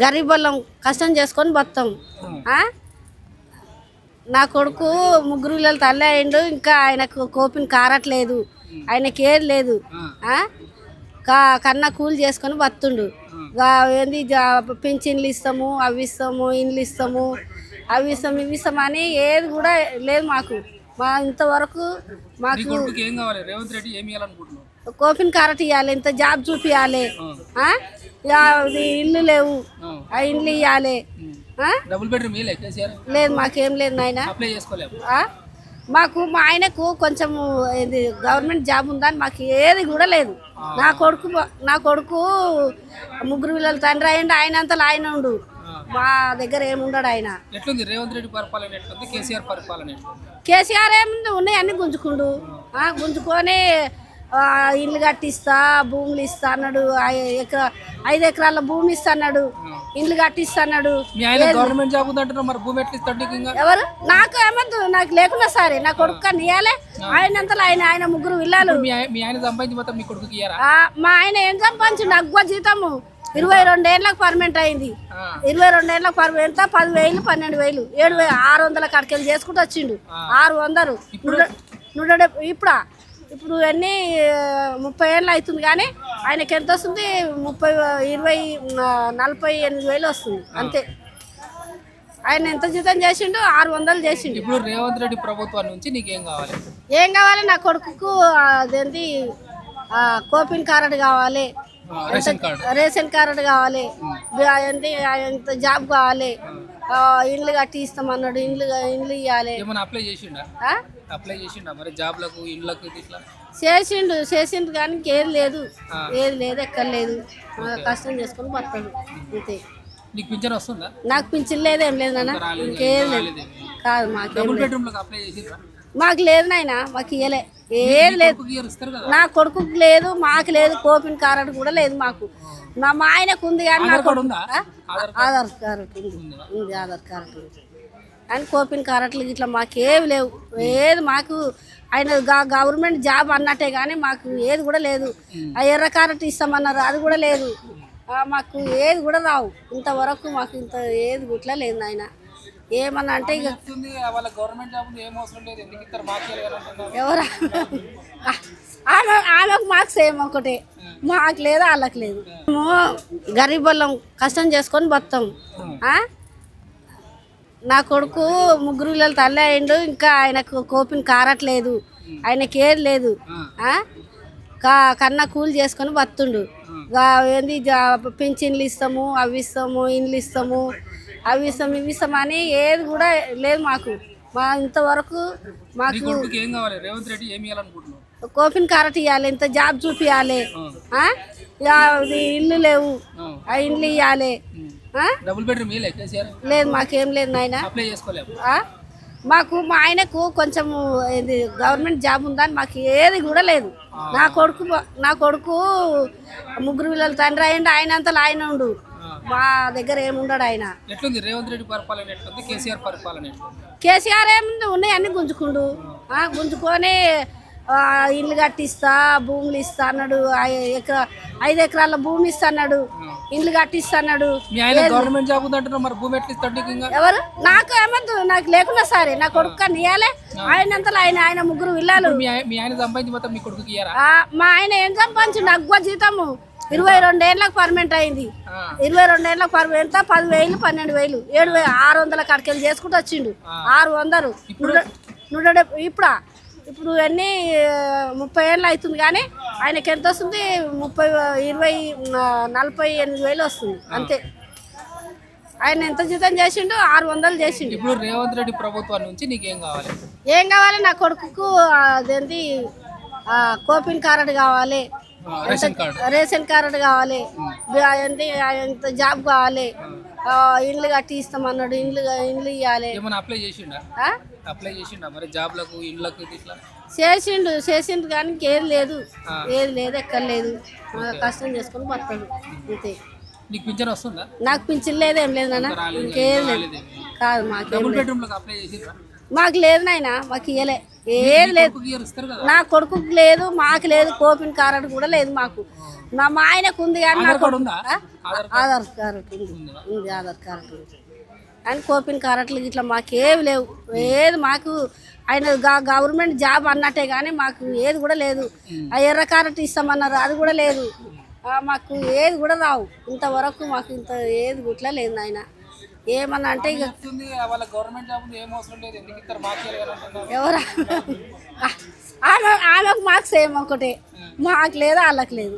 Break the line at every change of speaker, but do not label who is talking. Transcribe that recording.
గరీబ్ వాళ్ళం కష్టం చేసుకొని బతాం. ఆ? నా కొడుకు ముగ్గురు పిల్లలు తల్లి అయిండు ఇంకా ఆయనకు కోపిని కారట్లేదు ఆయనకి ఏది లేదు. కన్నా కూలి చేసుకొని బతుండు. ఏంది పింఛన్లు ఇస్తాము అవి ఇస్తాము ఇండ్లు ఇస్తాము అవి ఇస్తాము ఇవి ఇస్తాము అని ఏది కూడా లేదు మాకు. మా ఇంతవరకు మాకు కోపిన్ కారట్ ఇవ్వాలి ఇంత జాబ్ ఇది ఇల్లు లేవు. ఆ. ఇండ్లు ఇవ్వాలి?
డబుల్ బెడ్రూమ్
లేదు మాకేం లేదు నాయన? మాకు మా ఆయనకు కొంచెం ఇది గవర్నమెంట్ జాబ్ ఉందని మాకు ఏది కూడా లేదు. నా కొడుకు నా కొడుకు ముగ్గురు పిల్లలు తండ్రి అయ్యండు ఆయన అంతా ఆయన ఉండు. మా దగ్గర ఏముండడు ఆయన.
ఎట్లుంది? రేవంత్ రెడ్డి పరిపాలన ఎట్లుంది? కేసీఆర్ పరిపాలన
కేసీఆర్ ఏముంది? ఉన్నాయి అన్ని గుంజుకుండు. గుంజుకొని ఇల్లు కట్టిస్తా భూములు ఇస్తా అన్నాడు. ఎకరా ఐదు ఎకరాల భూమి ఇస్తా అన్నాడు ఇల్లు కట్టిస్తా అన్నాడు
మీ ఆయన గవర్నమెంట్ జాబ్ మరి భూమి ఇస్తాడు నీకు
ఎవరు? నాకు ఏమద్దు నాకు లేకున్నా సరే నా కొడుకు కానీ ఇవ్వాలి ఆయనంతలో ఆయన ఆయన ముగ్గురు విల్లాలు
మీ ఆయన ఆయన సంపాదించి
ఆయన ఏం సంపాదించండి? అగ్వ జీతము. ఇరవై రెండేళ్ళకి పర్మనెంట్ అయింది. ఇరవై రెండేళ్ళకి పర్మనెంట్ ఎంత? పదివేలు పన్నెండు వేలు. ఏడు వేలు ఆరు వందల కడకెళ్ళి చేసుకుంటూ వచ్చిండు. ఆరు వందలు. నూట- ఇప్పుడా? ఇప్పుడు అన్నీ ముప్పై ఏళ్ళు అవుతుంది కానీ ఆయనకి ఎంత వస్తుంది? ముప్పై ఇరవై నలభై ఎనిమిది వేలు వస్తుంది అంతే. ఆయన ఎంత జీతం చేసిండు ఆరు వందలు చేసిండు.
ఇప్పుడు రేవంత్ రెడ్డి ప్రభుత్వం నుంచి నీకేం కావాలి?
ఏం కావాలి? నా కొడుకుకు అదేంటి కోపిన్ కార్డు కావాలి.
Ration card.
కావాలి. ఎంత జాబ్ కావాలి. ఇండ్లు కట్టి ఇస్తామన్నాడు ఇండ్లు ఇండ్లు ఇవ్వాలి
అప్లై చేసిండా? అప్లై చేసిండా మరి జాబ్లకు ఇండ్లకు ఇట్లా?
చేసిండు చేసిండు కానీ ఇంకేది లేదు. ఏది లేదు ఎక్కడ లేదు. కష్టం చేసుకొని బతాడు అంతే.
నీకు పింఛన్ వస్తుందా?
నాకు పింఛన్ లేదు ఏం లేదు నాన్న. ఇంకేం లేదు. కాదు మాకేం మాకు లేదు నాయన మాకు ఇయ్యలే. ఏది లేదు. నా కొడుకుకి లేదు మాకు లేదు కోపిన్ కార్డు కూడా లేదు మాకు. మా మా ఆయనకు ఉంది కానీ
ఆధార్ కార్డు ఉందా?
ఆ? ఆధార్ కార్డు. ఉంది. ఆధార్ కార్డు ఉంది. అని కోపిన్ కార్డులు ఇట్లా మాకేవి లేవు. ఏది మాకు ఆయన గవర్నమెంట్ జాబ్ అన్నట్టే కానీ మాకు ఏది కూడా లేదు. ఆ ఎర్ర కార్డు ఇస్తామన్నారు అది కూడా లేదు. మాకు ఏది కూడా రావు. ఇంతవరకు మాకు ఇంత ఏది ఇట్లా లేదు ఆయన ఏమన్నా అంటే ఇక
చెప్తుంది వాళ్ళ గవర్నమెంట్ జాబ్ ఉంది ఏం అవసరం లేదు ఎందుకు ఇస్తారు మాకేయాలి కదా అంటున్నారు.
ఎవరా? ఆమె ఆమెకు మాకు సేమ్ ఒకటే. మాకు లేదు వాళ్ళకి లేదు. మేము గరీబ్ వాళ్ళం కష్టం చేసుకొని బతాం? నా కొడుకు ముగ్గురు పిల్లలు తల్లి అయిండు ఇంకా ఆయనకు కోపిని కారట్లేదు ఆయనకి ఏది లేదు? కా కన్నా కూలి చేసుకొని బతుండు. ఏంది పింఛన్లు ఇస్తాము అవి ఇస్తాము ఇండ్లు ఇస్తాము. అవి ఇవి ఇస్తాము అని ఏది కూడా లేదు మాకు. మా ఇంతవరకు మాకు
ఏం కావాలి? రేవంత్ రెడ్డి ఏమి ఇవ్వాలనుకుంటున్నావు
కోపిన్ కారట్ ఇవ్వాలి ఇంత జాబ్ చూపియాలి ఇల్లు లేవు. ఆ. ఇండ్లు ఇవ్వాలి లేదు మాకేం లేదు నాయన? మాకు మా ఆయనకు కొంచెం ఇది గవర్నమెంట్ జాబ్ ఉందని మాకు ఏది కూడా లేదు. నా కొడుకు నా కొడుకు ముగ్గురు పిల్లలు తండ్రి అయ్యండు ఆయన అంతా ఆయన ఉండు. మా దగ్గర ఏముండడు ఆయన.
ఎట్లుంది? రేవంత్ రెడ్డి పరిపాలన ఎట్లుంది? కేసీఆర్ పరిపాలన
కేసీఆర్ ఏముంది? ఉన్నాయి అన్ని గుంజుకుండు. ఆ, గుంజుకొని ఇల్లు కట్టిస్తా భూములు ఇస్తా అన్నాడు. ఎకరా ఐదు ఎకరాల భూమి ఇస్తా అన్నాడు. ఇల్లు కట్టిస్తా అన్నాడు.
మీ ఆయన గవర్నమెంట్ జాబ్ మరి భూమి ఎట్లా ఇస్తాడు నీకు ఇంకా?
ఎవరు? నాకు ఏమద్దు నాకు లేకున్నా సరే నా కొడుకు కానీ ఇవ్వాలి ఆయన ముగ్గురు
మీ ఆయన- ఆయన సంపాదించి మొత్తం మీ
ఆయన ఏం సంపాదించండి? అగ్వ జీతము. ఇరవై రెండేళ్ళకి పర్మనెంట్ అయింది. ఇరవై రెండేళ్ళకి పర్మనెంట్ ఎంత? పదివేలు పన్నెండు వేలు. ఏడు వేలు ఆరు వందల కడకెళ్ళి చేసుకుంటూ వచ్చిండు. ఆరు వందలు. నూట డెబ్బై ఇప్పుడా? ఇప్పుడు అన్నీ ముప్పై ఏళ్ళు అవుతుంది కానీ ఆయనకి ఎంత వస్తుంది? ముప్పై ఇరవై నలభై ఎనిమిది వేలు వస్తుంది. అంతే. ఆయన ఎంత జీతం చేసిండు? ఆరు వందలు చేసిండు.
ఇప్పుడు రేవంత్ రెడ్డి ప్రభుత్వం నుంచి నీకేం కావాలి?
ఏం కావాలి? నా కొడుకుకు అదేంటి ఆ, కోపిన్ కార్డు కావాలి.
Ration card.
కావాలి. ఎంత జాబ్ కావాలి. ఇండ్లు కట్టి ఇస్తామన్నాడు. ఇండ్లు ఇండ్లు ఇవ్వాలి
అప్లై చేసిండా? అప్లై చేసిండా? మరి జాబ్లకు ఇండ్లకు ఇట్లా?
చేసిండు చేసిండు కానీ ఇంకేం లేదు. ఏది లేదు ఎక్కడ లేదు. కష్టం చేసుకొని బతాడు అంతే.
నీకు పింఛన్ వస్తుందా?
నాకు పింఛన్ లేదు ఏం లేదు నాన్న. ఇంకేం లేదు. కాదు మాకేం మాకు లేదు నాయన మాకు ఇయ్యలే. ఏది లేదు. నా కొడుకుకి లేదు మాకు లేదు కోపిన్ కార్డు కూడా లేదు మాకు. నా మా ఆయనకు ఉంది కానీ నా
ఆధార్ కార్డు ఉందా?
ఆ? ఆధార్ కార్డు. ఉంది. ఆధార్ కార్డు ఉంది. కానీ కోపిన్ కార్డులు ఇట్లా మాకేవి లేవు. ఏది మాకు ఆయన గవర్నమెంట్ జాబ్ అన్నట్టే కానీ మాకు ఏది కూడా లేదు. ఆ ఎర్ర కార్డు ఇస్తామన్నారు అది కూడా లేదు. మాకు ఏది కూడా రావు. ఇంతవరకు మాకు ఇంత ఏది గుట్లా లేదు ఆయన ఏమన్నా అంటే ఇక ఎవరా ఆమె ఆమెకు మాకు సేమ్ ఒకటే మాకు లేదు వాళ్ళకి లేదు.